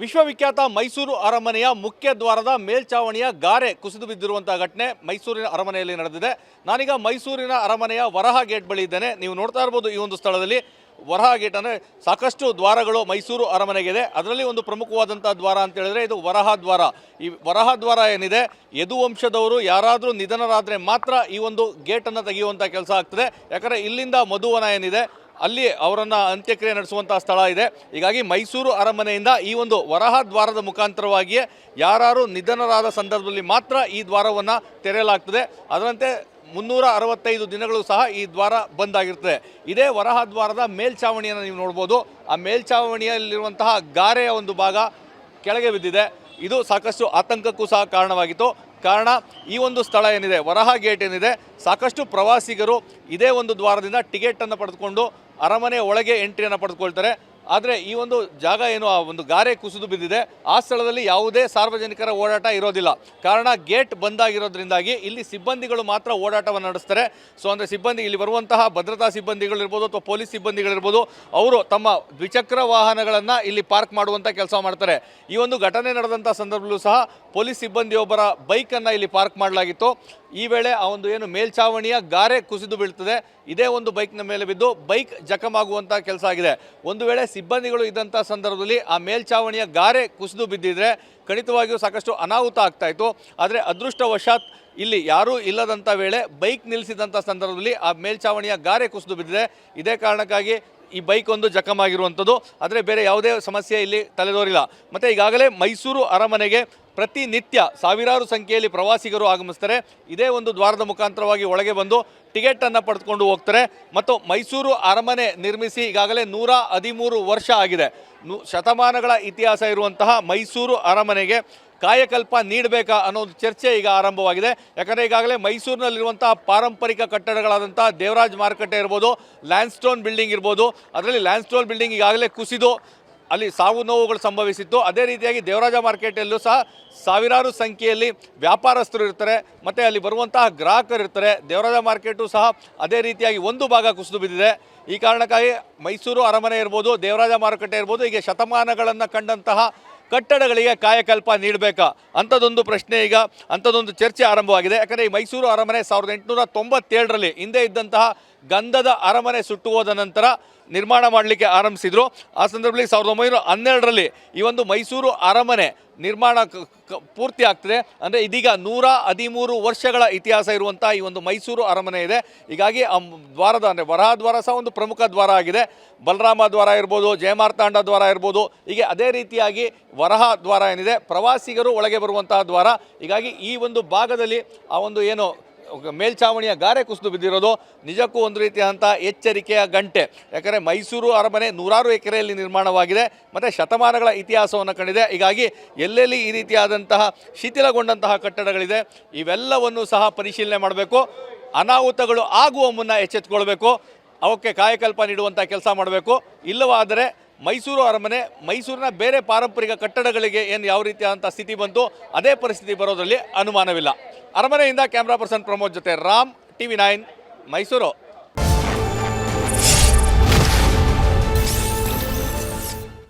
ವಿಶ್ವವಿಖ್ಯಾತ ಮೈಸೂರು ಅರಮನೆಯ ಮುಖ್ಯ ದ್ವಾರದ ಮೇಲ್ಚಾವಣಿಯ ಗಾರೆ ಕುಸಿದು ಬಿದ್ದಿರುವಂತಹ ಘಟನೆ ಮೈಸೂರಿನ ಅರಮನೆಯಲ್ಲಿ ನಡೆದಿದೆ. ನಾನೀಗ ಮೈಸೂರಿನ ಅರಮನೆಯ ವರಹ ಗೇಟ್ ಬಳಿ ಇದ್ದೇನೆ. ನೀವು ನೋಡ್ತಾ ಇರ್ಬೋದು ಈ ಒಂದು ಸ್ಥಳದಲ್ಲಿ ವರಹ ಗೇಟ್ ಅಂದರೆ ಸಾಕಷ್ಟು ದ್ವಾರಗಳು ಮೈಸೂರು ಅರಮನೆಗಿದೆ ಅದರಲ್ಲಿ ಒಂದು ಪ್ರಮುಖವಾದಂಥ ದ್ವಾರ ಅಂತ ಹೇಳಿದ್ರೆ ಇದು ವರಹ ದ್ವಾರ. ಈ ವರಹ ದ್ವಾರ ಏನಿದೆ? ಯದುವಂಶದವರು ಯಾರಾದರೂ ನಿಧನರಾದರೆ ಮಾತ್ರ ಈ ಒಂದು ಗೇಟನ್ನು ತೆಗೆಯುವಂಥ ಕೆಲಸ ಆಗ್ತದೆ. ಯಾಕಂದರೆ ಇಲ್ಲಿಂದ ಮಧುವನ ಏನಿದೆ? ಅಲ್ಲಿ ಅವರನ್ನ ಅಂತ್ಯಕ್ರಿಯೆ ನಡೆಸುವಂತಹ ಸ್ಥಳ ಇದೆ. ಹೀಗಾಗಿ ಮೈಸೂರು ಅರಮನೆಯಿಂದ ಈ ಒಂದು ವರಹ ದ್ವಾರದ ಮುಖಾಂತರವಾಗಿಯೇ ಯಾರು ನಿಧನರಾದ ಸಂದರ್ಭದಲ್ಲಿ ಮಾತ್ರ ಈ ದ್ವಾರವನ್ನು ತೆರೆಯಲಾಗ್ತದೆ. ಅದರಂತೆ ಮುನ್ನೂರ ಅರವತ್ತೈದು ದಿನಗಳು ಸಹ ಈ ದ್ವಾರ ಬಂದ್ ಆಗಿರ್ತದೆ. ಇದೇ ವರಹ ದ್ವಾರದ ಮೇಲ್ಛಾವಣಿಯನ್ನು ನೀವು ನೋಡ್ಬೋದು. ಆ ಮೇಲ್ಛಾವಣಿಯಲ್ಲಿರುವಂತಹ ಗಾರೆಯ ಒಂದು ಭಾಗ ಕೆಳಗೆ ಬಿದ್ದಿದೆ. ಇದು ಸಾಕಷ್ಟು ಆತಂಕಕ್ಕೂ ಸಹ ಕಾರಣವಾಗಿತ್ತು. ಕಾರಣ ಈ ಒಂದು ಸ್ಥಳ ಏನಿದೆ, ವರಹ ಗೇಟ್ ಏನಿದೆ, ಸಾಕಷ್ಟು ಪ್ರವಾಸಿಗರು ಇದೇ ಒಂದು ದ್ವಾರದಿಂದ ಟಿಕೆಟನ್ನು ಪಡೆದುಕೊಂಡು ಅರಮನೆ ಒಳಗೆ ಎಂಟ್ರಿಯನ್ನು ಪಡೆದುಕೊಳ್ತಾರೆ. ಆದರೆ ಈ ಒಂದು ಜಾಗ ಏನು, ಆ ಒಂದು ಗಾರೆ ಕುಸಿದು ಬಿದ್ದಿದೆ. ಆ ಸ್ಥಳದಲ್ಲಿ ಯಾವುದೇ ಸಾರ್ವಜನಿಕರ ಓಡಾಟ ಇರೋದಿಲ್ಲ. ಕಾರಣ ಗೇಟ್ ಬಂದಾಗಿರೋದ್ರಿಂದಾಗಿ ಇಲ್ಲಿ ಸಿಬ್ಬಂದಿಗಳು ಮಾತ್ರ ಓಡಾಟವನ್ನು ನಡೆಸ್ತಾರೆ. ಸೊ ಅಂದರೆ ಸಿಬ್ಬಂದಿ, ಇಲ್ಲಿ ಬರುವಂತಹ ಭದ್ರತಾ ಸಿಬ್ಬಂದಿಗಳಿರ್ಬೋದು ಅಥವಾ ಪೊಲೀಸ್ ಸಿಬ್ಬಂದಿಗಳಿರ್ಬೋದು, ಅವರು ತಮ್ಮ ದ್ವಿಚಕ್ರ ವಾಹನಗಳನ್ನು ಇಲ್ಲಿ ಪಾರ್ಕ್ ಮಾಡುವಂಥ ಕೆಲಸ ಮಾಡ್ತಾರೆ. ಈ ಒಂದು ಘಟನೆ ನಡೆದಂಥ ಸಂದರ್ಭದಲ್ಲೂ ಸಹ ಪೊಲೀಸ್ ಸಿಬ್ಬಂದಿಯೊಬ್ಬರ ಬೈಕನ್ನು ಇಲ್ಲಿ ಪಾರ್ಕ್ ಮಾಡಲಾಗಿತ್ತು. ಈ ವೇಳೆ ಆ ಒಂದು ಏನು ಮೇಲ್ಛಾವಣಿಯ ಗಾರೆ ಕುಸಿದು ಬೀಳ್ತದೆ. ಇದೇ ಒಂದು ಬೈಕ್ನ ಮೇಲೆ ಬಿದ್ದು ಬೈಕ್ ಜಖಮಾಗುವಂಥ ಕೆಲಸ ಆಗಿದೆ. ಒಂದು ವೇಳೆ ಸಿಬ್ಬಂದಿಗಳು ಇದ್ದಂಥ ಸಂದರ್ಭದಲ್ಲಿ ಆ ಮೇಲ್ಛಾವಣಿಯ ಗಾರೆ ಕುಸಿದು ಬಿದ್ದಿದ್ರೆ ಖಂಡಿತವಾಗಿಯೂ ಸಾಕಷ್ಟು ಅನಾಹುತ ಆಗ್ತಾ ಇತ್ತು. ಆದರೆ ಅದೃಷ್ಟವಶಾತ್ ಇಲ್ಲಿ ಯಾರೂ ಇಲ್ಲದಂಥ ವೇಳೆ ಬೈಕ್ ನಿಲ್ಲಿಸಿದಂಥ ಸಂದರ್ಭದಲ್ಲಿ ಆ ಮೇಲ್ಛಾವಣಿಯ ಗಾರೆ ಕುಸಿದು ಬಿದ್ದಿದೆ. ಇದೇ ಕಾರಣಕ್ಕಾಗಿ ಈ ಬೈಕ್ ಒಂದು ಜಖಮಾಗಿರುವಂಥದ್ದು ಆದರೆ ಬೇರೆ ಯಾವುದೇ ಸಮಸ್ಯೆ ಇಲ್ಲಿ ತಲೆದೋರಿಲ್ಲ. ಮತ್ತು ಈಗಾಗಲೇ ಮೈಸೂರು ಅರಮನೆಗೆ ಪ್ರತಿನಿತ್ಯ ಸಾವಿರಾರು ಸಂಖ್ಯೆಯಲ್ಲಿ ಪ್ರವಾಸಿಗರು ಆಗಮಿಸ್ತಾರೆ. ಇದೇ ಒಂದು ದ್ವಾರದ ಮುಖಾಂತರವಾಗಿ ಒಳಗೆ ಬಂದು ಟಿಕೆಟನ್ನು ಪಡೆದುಕೊಂಡು ಹೋಗ್ತಾರೆ. ಮತ್ತು ಮೈಸೂರು ಅರಮನೆ ನಿರ್ಮಿಸಿ ಈಗಾಗಲೇ ನೂರ ಹದಿಮೂರು ವರ್ಷ ಆಗಿದೆ. ಶತಮಾನಗಳ ಇತಿಹಾಸ ಇರುವಂತಹ ಮೈಸೂರು ಅರಮನೆಗೆ ಕಾಯಕಲ್ಪ ನೀಡಬೇಕಾ ಒಂದು ಚರ್ಚೆ ಈಗ ಆರಂಭವಾಗಿದೆ. ಯಾಕಂದರೆ ಈಗಾಗಲೇ ಮೈಸೂರಿನಲ್ಲಿರುವಂಥ ಪಾರಂಪರಿಕ ಕಟ್ಟಡಗಳಾದಂಥ ದೇವರಾಜ್ ಮಾರುಕಟ್ಟೆ ಇರ್ಬೋದು, ಲ್ಯಾಂಡ್ಸ್ಟೋನ್ ಬಿಲ್ಡಿಂಗ್ ಇರ್ಬೋದು, ಅದರಲ್ಲಿ ಲ್ಯಾಂಡ್ಸ್ಟೋನ್ ಬಿಲ್ಡಿಂಗ್ ಈಗಾಗಲೇ ಕುಸಿದು ಅಲ್ಲಿ ಸಾವು ನೋವುಗಳು ಸಂಭವಿಸಿತ್ತು. ಅದೇ ರೀತಿಯಾಗಿ ದೇವರಾಜ ಮಾರ್ಕೆಟಲ್ಲೂ ಸಹ ಸಾವಿರಾರು ಸಂಖ್ಯೆಯಲ್ಲಿ ವ್ಯಾಪಾರಸ್ಥರು ಇರ್ತಾರೆ, ಮತ್ತು ಅಲ್ಲಿ ಬರುವಂತಹ ಗ್ರಾಹಕರು ಇರ್ತಾರೆ. ದೇವರಾಜ ಮಾರ್ಕೆಟು ಸಹ ಅದೇ ರೀತಿಯಾಗಿ ಒಂದು ಭಾಗ ಕುಸಿದು ಬಿದ್ದಿದೆ. ಈ ಕಾರಣಕ್ಕಾಗಿ ಮೈಸೂರು ಅರಮನೆ ಇರ್ಬೋದು, ದೇವರಾಜ ಮಾರುಕಟ್ಟೆ ಇರ್ಬೋದು, ಹೀಗೆ ಶತಮಾನಗಳನ್ನು ಕಂಡಂತಹ ಕಟ್ಟಡಗಳಿಗೆ ಕಾಯಕಲ್ಪ ನೀಡಬೇಕಾ? ಅಂಥದ್ದೊಂದು ಪ್ರಶ್ನೆ ಈಗ, ಅಂಥದ್ದೊಂದು ಚರ್ಚೆ ಆರಂಭವಾಗಿದೆ. ಯಾಕಂದರೆ ಈ ಮೈಸೂರು ಅರಮನೆ ಸಾವಿರದ ಎಂಟುನೂರ ತೊಂಬತ್ತೇಳರಲ್ಲಿ ಹಿಂದೆ ಇದ್ದಂತಹ ಗಂಧದ ಅರಮನೆ ಸುಟ್ಟು ಹೋದ ನಂತರ ನಿರ್ಮಾಣ ಮಾಡಲಿಕ್ಕೆ ಆರಂಭಿಸಿದರು. ಆ ಸಂದರ್ಭದಲ್ಲಿ ಸಾವಿರದ ಒಂಬೈನೂರ ಹನ್ನೆರಡರಲ್ಲಿ ಈ ಒಂದು ಮೈಸೂರು ಅರಮನೆ ನಿರ್ಮಾಣ ಪೂರ್ತಿ ಆಗ್ತದೆ. ಅಂದರೆ ಇದೀಗ ನೂರ ಹದಿಮೂರು ವರ್ಷಗಳ ಇತಿಹಾಸ ಇರುವಂಥ ಈ ಒಂದು ಮೈಸೂರು ಅರಮನೆ ಇದೆ. ಹೀಗಾಗಿ ಆ ದ್ವಾರದ ಅಂದರೆ ವರಹ ದ್ವಾರ ಸಹ ಒಂದು ಪ್ರಮುಖ ದ್ವಾರ ಆಗಿದೆ. ಬಲರಾಮ ದ್ವಾರ ಇರ್ಬೋದು, ಜಯಮಾರ್ತಾಂಡ ದ್ವಾರ ಇರ್ಬೋದು, ಹೀಗೆ ಅದೇ ರೀತಿಯಾಗಿ ವರಹ ದ್ವಾರ ಏನಿದೆ. ಪ್ರವಾಸಿಗರು ಒಳಗೆ ಬರುವಂತಹ ದ್ವಾರ. ಹೀಗಾಗಿ ಈ ಒಂದು ಭಾಗದಲ್ಲಿ ಆ ಒಂದು ಏನು ಮೇಲ್ಛಾವಣಿಯ ಗಾರೆ ಕುಸಿದು ಬಿದ್ದಿರೋದು ನಿಜಕ್ಕೂ ಒಂದು ರೀತಿಯಾದಂಥ ಎಚ್ಚರಿಕೆಯ ಗಂಟೆ. ಯಾಕಂದರೆ ಮೈಸೂರು ಅರಮನೆ ನೂರಾರು ಎಕರೆಯಲ್ಲಿ ನಿರ್ಮಾಣವಾಗಿದೆ, ಮತ್ತು ಶತಮಾನಗಳ ಇತಿಹಾಸವನ್ನು ಕಂಡಿದೆ. ಹೀಗಾಗಿ ಎಲ್ಲೆಲ್ಲಿ ಈ ರೀತಿಯಾದಂತಹ ಶಿಥಿಲಗೊಂಡಂತಹ ಕಟ್ಟಡಗಳಿದೆ, ಇವೆಲ್ಲವನ್ನು ಸಹ ಪರಿಶೀಲನೆ ಮಾಡಬೇಕು. ಅನಾಹುತಗಳು ಆಗುವ ಮುನ್ನ ಎಚ್ಚೆತ್ತುಕೊಳ್ಬೇಕು ಅವಕ್ಕೆ ಕಾಯಕಲ್ಪ ನೀಡುವಂಥ ಕೆಲಸ ಮಾಡಬೇಕು. ಇಲ್ಲವಾದರೆ ಮೈಸೂರು ಅರಮನೆ, ಮೈಸೂರಿನ ಬೇರೆ ಪಾರಂಪರಿಕ ಕಟ್ಟಡಗಳಿಗೆ ಏನು ಯಾವ ರೀತಿಯಾದಂಥ ಸ್ಥಿತಿ ಬಂತು ಅದೇ ಪರಿಸ್ಥಿತಿ ಬರೋದರಲ್ಲಿ ಅನುಮಾನವಿಲ್ಲ. ಅರಮನೆಯಿಂದ ಕ್ಯಾಮ್ರಾ ಪರ್ಸನ್ ಪ್ರಮೋದ್ ಜೊತೆ ರಾಮ್, ಟಿವಿ ನೈನ್, ಮೈಸೂರು.